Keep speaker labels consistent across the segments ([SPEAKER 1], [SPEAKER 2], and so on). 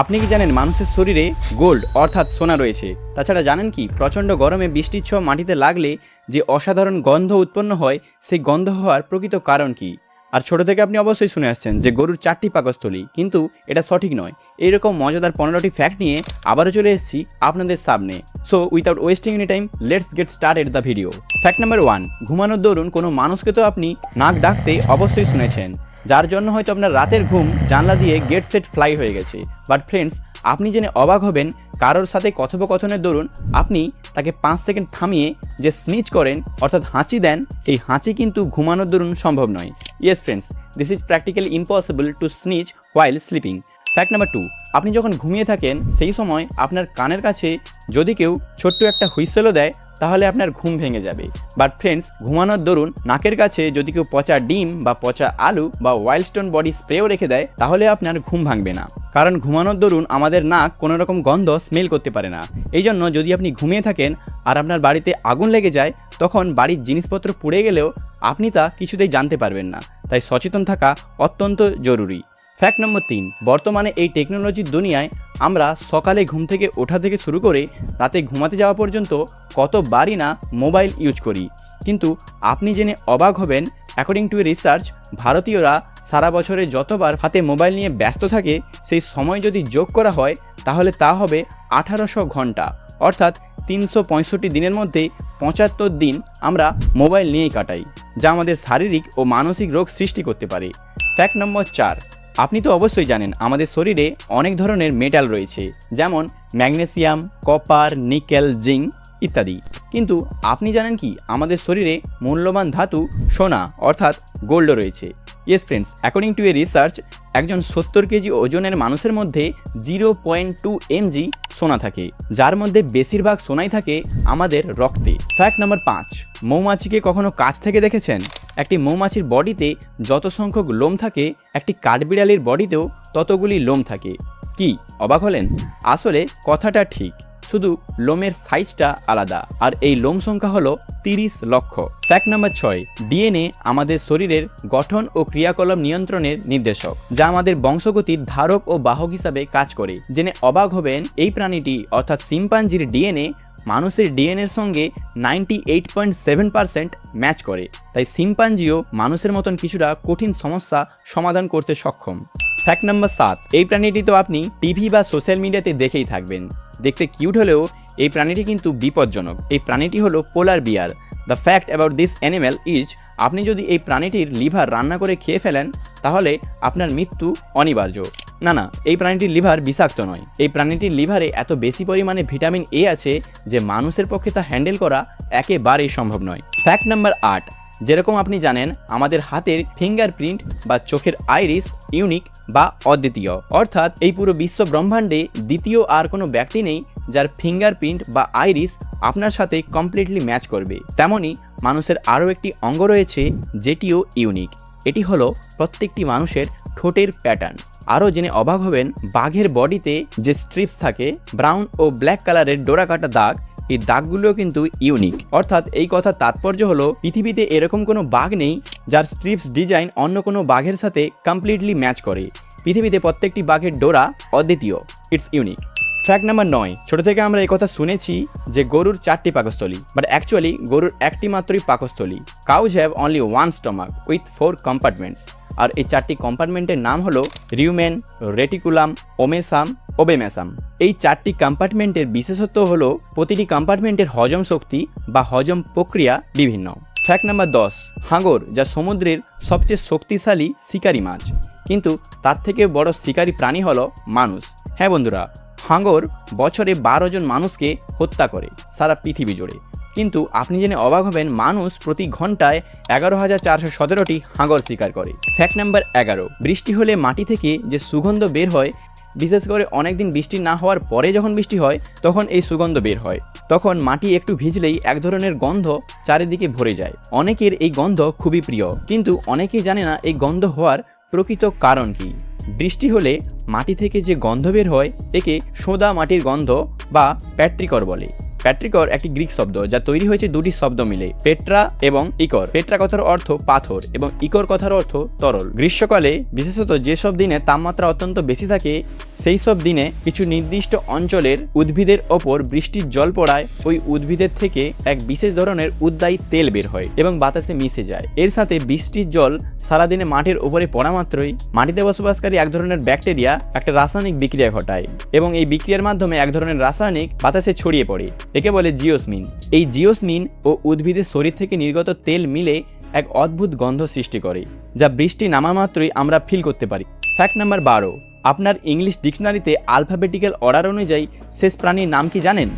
[SPEAKER 1] আপনি কি জানেন মানুষের শরীরে গোল্ড, অর্থাৎ সোনা রয়েছে? তাছাড়া জানেন কি, প্রচণ্ড গরমে বৃষ্টির ছোঁয়া মাটিতে লাগলে যে অসাধারণ গন্ধ উৎপন্ন হয়, সেই গন্ধ হওয়ার প্রকৃত কারণ কি? আর ছোট থেকে আপনি অবশ্যই শুনে আসছেন যে গরুর চারটি পাকস্থলী, কিন্তু এটা সঠিক নয়। এইরকম মজাদার পনেরোটি ফ্যাক্ট নিয়ে আবারও চলে এসেছি আপনাদের সামনে। So without wasting any time let's get started the video fact number one ঘুমানোর দরুন কোনো মানুষকে তো আপনি নাক ডাকতে অবশ্যই শুনেছেন। যার জন্য হয়তো আপনার রাতের ঘুম, জানলা দিয়ে গেট সেট ফ্লাই হয়ে গেছে। বাট ফ্রেন্ডস আপনি জেনে অবাক হবেন, কারোর সাথে কথোপকথনের দরুন আপনি তাকে পাঁচ সেকেন্ড থামিয়ে যে স্নিচ করেন, অর্থাৎ হাঁচি দেন, এই হাঁচি কিন্তু ঘুমানোর দরুন সম্ভব নয়। Yes friends this is practically impossible to sneeze while sleeping fact number two আপনি যখন ঘুমিয়ে থাকেন, সেই সময় আপনার কানের কাছে যদি কেউ ছোট্ট একটা হুইসেলও দেয় তাহলে আপনার ঘুম ভেঙে যাবে। বাট ফ্রেন্ডস ঘুমানোর দরুন নাকের কাছে যদি কেউ পচা ডিম বা পচা আলু বা ওয়াইল্ডস্টোন বডি স্প্রেও রেখে দেয়, তাহলে আপনার ঘুম ভাঙবে না। কারণ ঘুমানোর দরুন আমাদের নাক কোনো রকম গন্ধ স্মেল করতে পারে না। এই জন্য যদি আপনি ঘুমিয়ে থাকেন আর আপনার বাড়িতে আগুন লেগে যায়, তখন বাড়ির জিনিসপত্র পুড়ে গেলেও আপনি তা কিছুতেই জানতে পারবেন না। তাই সচেতন থাকা অত্যন্ত জরুরি। ফ্যাক্ট নম্বর তিন, বর্তমানে এই টেকনোলজির দুনিয়ায় আমরা সকালে ঘুম থেকে ওঠা থেকে শুরু করে রাতে ঘুমাতে যাওয়া পর্যন্ত কতবারই না মোবাইল ইউজ করি। কিন্তু আপনি জেনে অবাক হবেন অ্যাকর্ডিং টু রিসার্চ ভারতীয়রা সারা বছরে যতবার হাতে মোবাইল নিয়ে ব্যস্ত থাকে, সেই সময় যদি যোগ করা হয়, তাহলে তা হবে আঠারোশো ঘণ্টা। অর্থাৎ তিনশো পঁয়ষট্টি দিনের মধ্যে পঁচাত্তর দিন আমরা মোবাইল নিয়েই কাটাই, যা আমাদের শারীরিক ও মানসিক রোগ সৃষ্টি করতে পারে। ফ্যাক্ট নম্বর চার, আপনি তো অবশ্যই জানেন, আমাদের শরীরে অনেক ধরনের মেটাল রয়েছে, যেমন ম্যাগনেসিয়াম কপার নিকেল জিঙ্ক ইত্যাদি। কিন্তু আপনি জানেন কি, আমাদের শরীরে মূল্যবান ধাতু, সোনা, অর্থাৎ গোল্ড রয়েছে। Yes friends according to a research একজন সত্তর কেজি ওজনের মানুষের মধ্যে জিরো পয়েন্ট টু এমজি সোনা থাকে, যার মধ্যে বেশিরভাগ সোনাই থাকে আমাদের রক্তে। ফ্যাক্ট নাম্বার পাঁচ, মৌমাছিকে কখনো কাছ থেকে দেখেছেন? একটি মৌমাছির বডিতে যত সংখ্যক লোম থাকে, একটি কাঠবিড়ালির বডিতেও ততগুলি লোম থাকে। কি, অবাক হলেন? আসলে কথাটা ঠিক। শুধু লোমের সাইজটা আলাদা, আর এই লোম সংখ্যা হলো তিরিশ লক্ষ। ফ্যাক্ট নাম্বার ছয়, ডিএনএ আমাদের শরীরের গঠন ও ক্রিয়াকলাপ নিয়ন্ত্রণের নির্দেশক, যা আমাদের বংশগতির ধারক ও বাহক হিসাবে কাজ করে। জেনে অবাক হবেন, এই প্রাণীটি, অর্থাৎ সিম্পাঞ্জির ডিএনএ, মানুষের ডিএনএর সঙ্গে ninety eight point seven percent match করে। তাই সিম্পাঞ্জিও মানুষের মতন কিছুটা কঠিন সমস্যা সমাধান করতে সক্ষম। ফ্যাক্ট নাম্বার সাত, এই প্রাণীটি তো আপনি টিভি বা সোশ্যাল মিডিয়াতে দেখেই থাকবেন। দেখতে কিউট হলেও এই প্রাণীটি কিন্তু বিপজ্জনক। এই প্রাণীটি হলো polar bear. The fact about this animal is আপনি যদি এই প্রাণীটির লিভার রান্না করে খেয়ে ফেলেন, তাহলে আপনার মৃত্যু অনিবার্য। না না, এই প্রাণীটির লিভার বিষাক্ত নয়। এই প্রাণীটির লিভারে এত বেশি পরিমাণে ভিটামিন এ আছে যে মানুষের পক্ষে তা হ্যান্ডেল করা একেবারেই সম্ভব নয়। ফ্যাক্ট নাম্বার আট যেরকম আপনি জানেন, আমাদের হাতের ফিঙ্গারপ্রিন্ট বা চোখের আইরিস ইউনিক বা অদ্বিতীয়। অর্থাৎ এই পুরো বিশ্ব ব্রহ্মাণ্ডে দ্বিতীয় আর কোনো ব্যক্তি নেই যার ফিঙ্গারপ্রিন্ট বা আইরিস আপনার সাথে কমপ্লিটলি ম্যাচ করবে। তেমনই মানুষের আরও একটি অঙ্গ রয়েছে যেটিও ইউনিক এটি হলো প্রত্যেকটি মানুষের ঠোঁটের প্যাটার্ন আরও জেনে অবাক হবেন, বাঘের বডিতে যে স্ট্রিপস থাকে ব্রাউন ও ব্ল্যাক কালারের ডোরা কাটা দাগ এই দাগগুলো কিন্তু ইউনিক অর্থাৎ এই কথার তাৎপর্য হলো, পৃথিবীতে এরকম কোনো বাঘ নেই যার স্ট্রিপস ডিজাইন অন্য কোনো বাঘের সাথে কমপ্লিটলি ম্যাচ করে। পৃথিবীতে প্রত্যেকটি বাঘের ডোরা অদ্বিতীয়। ইটস ইউনিক ফ্যাক্ট নাম্বার নয়। ছোট থেকে আমরা এই কথা শুনেছি যে গরুর চারটি পাকস্থলী বাট অ্যাকচুয়ালি গরুর একটি মাত্রই পাকস্থলী। Cows have only one stomach with four compartments আর এই চারটি কম্পার্টমেন্টের নাম হলো রিউমেন রেটিকুলাম ওমেসাম ওবেমেসাম এই চারটি কম্পার্টমেন্টের বিশেষত্ব হল প্রতিটি কম্পার্টমেন্টের হজম শক্তি বা হজম প্রক্রিয়া বিভিন্ন। ফ্যাক্ট নাম্বার দশ হাঙর যা সমুদ্রের সবচেয়ে শক্তিশালী শিকারী মাছ। কিন্তু তার থেকে বড় শিকারী প্রাণী হলো মানুষ। হ্যাঁ বন্ধুরা হাঙর বছরে বারো জন মানুষকে হত্যা করে সারা পৃথিবী জুড়ে। কিন্তু আপনি জেনে অবাক হবেন, মানুষ প্রতি ঘন্টায় এগারো হাজার চারশো সতেরোটি হাঙর শিকার করে। ফ্যাক্ট নাম্বার এগারো, বৃষ্টি হলে মাটি থেকে যে সুগন্ধ বের হয়, বিশেষ করে অনেকদিন বৃষ্টি না হওয়ার পরে যখন বৃষ্টি হয়, তখন এই সুগন্ধ বের হয়। তখন মাটি একটু ভিজলেই এক ধরনের গন্ধ চারিদিকে ভরে যায়। অনেকের এই গন্ধ খুবই প্রিয়, কিন্তু অনেকেই জানে না এই গন্ধ হওয়ার প্রকৃত কারণ কি। বৃষ্টি হলে মাটি থেকে যে গন্ধ বের হয়, একে সোদা মাটির গন্ধ বা প্যাট্রিকর বলে। প্যাট্রিকর একটি গ্রিক শব্দ যা তৈরি হয়েছে দুটি শব্দ মিলে, পেট্রা এবং ইকর। পেট্রা কথার অর্থ পাথর এবং ইকর কথার অর্থ তরল। গ্রীষ্মকালে, বিশেষত যেসব দিনে তাপমাত্রা অত্যন্ত বেশি থাকে, সেই সব দিনে কিছু নির্দিষ্ট অঞ্চলের উদ্ভিদের ওপর বৃষ্টির জল পড়ায় ওই উদ্ভিদের থেকে এক বিশেষ ধরনের উদ্দায়ী তেল বের হয় এবং বাতাসে মিশে যায়। এর সাথে বৃষ্টির জল সারাদিনে মাটির উপরে পড়া মাত্রই মাটিতে বসবাসকারী এক ধরনের ব্যাকটেরিয়া একটা রাসায়নিক বিক্রিয়া ঘটায় এবং এই বিক্রিয়ার মাধ্যমে এক ধরনের রাসায়নিক বাতাসে ছড়িয়ে পড়ে। একে বলে জিওসমিন। এই জিওসমিন ও উদ্ভিদের শরীর থেকে নির্গত তেল মিলে এক অদ্ভুত গন্ধ সৃষ্টি করে, যা বৃষ্টি নামা মাত্রই আমরা ফিল করতে পারি। ফ্যাক্ট নাম্বার বারো, আপনার ইংলিশ ডিকশনারিতে আলফাবেটিক্যাল অর্ডার অনুযায়ী শেষ প্রাণীর নাম কি জানেন?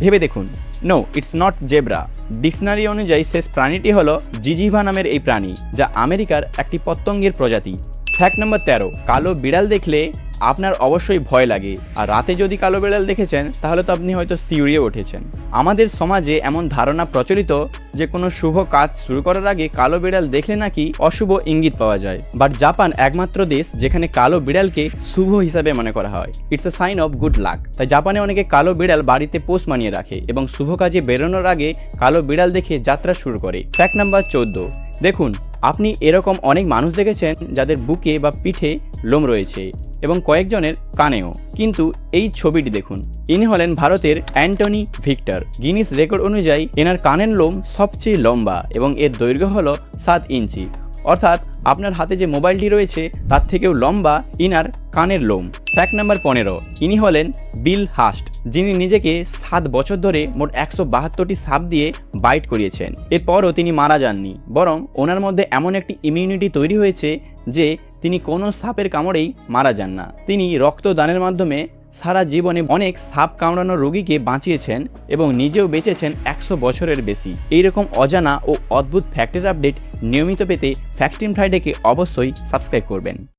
[SPEAKER 1] ভেবে দেখুন। No it's not zebra dictionary অনুযায়ী শেষ প্রাণীটি হলো জিজিভা নামের এই প্রাণী, যা আমেরিকার একটি পতঙ্গের প্রজাতি। ফ্যাক্ট নাম্বার তেরো, কালো বিড়াল দেখলে আপনার অবশ্যই ভয় লাগে। আর রাতে যদি কালো বিড়াল দেখেছেন, তাহলে তো আপনি হয়তো সিউড়িয়ে উঠেছেন। আমাদের সমাজে এমন ধারণা প্রচলিত যে কোনো শুভ কাজ শুরু করার আগে কালো বিড়াল দেখলে নাকি অশুভ ইঙ্গিত পাওয়া যায়। বাট জাপান একমাত্র দেশ যেখানে কালো বিড়ালকে শুভ হিসাবে মনে করা হয়। It's a sign of good luck তাই জাপানে অনেকে কালো বিড়াল বাড়িতে পোষ মানিয়ে রাখে এবং শুভ কাজে বেরোনোর আগে কালো বিড়াল দেখে যাত্রা শুরু করে। ফ্যাক্ট নাম্বার চোদ্দ দেখুন, আপনি এরকম অনেক মানুষ দেখেছেন যাদের বুকে বা পিঠে লোম রয়েছে এবং কয়েকজনের কানেও। কিন্তু এই ছবিটি দেখুন। ইনি হলেন ভারতের অ্যান্টনি ভিক্টর। গিনিস রেকর্ড অনুযায়ী, এনার কানের লোম সবচেয়ে লম্বা এবং এর দৈর্ঘ্য হল সাত ইঞ্চি। অর্থাৎ আপনার হাতে যে মোবাইলটি রয়েছে, তার থেকেও লম্বা ইনার কানের লোম। ফ্যাক্ট নাম্বার পনেরো, ইনি হলেন বিল হাস্ট, যিনি নিজেকে সাত বছর ধরে মোট একশো বাহাত্তরটি সাপ দিয়ে বাইট করিয়েছেন। এরপরও তিনি মারা যাননি, বরং ওনার মধ্যে এমন একটি ইমিউনিটি তৈরি হয়েছে যে তিনি কোনো সাপের কামড়েই মারা যান না। তিনি রক্তদানের মাধ্যমে সারা জীবনে অনেক সাপ কামড়ানো রোগীকে বাঁচিয়েছেন এবং নিজেও বেঁচেছেন একশো বছরের বেশি। এইরকম অজানা ও অদ্ভুত ফ্যাক্টের আপডেট নিয়মিত পেতে ফ্যাক্টিম ফ্রাইডেকে অবশ্যই সাবস্ক্রাইব করবেন।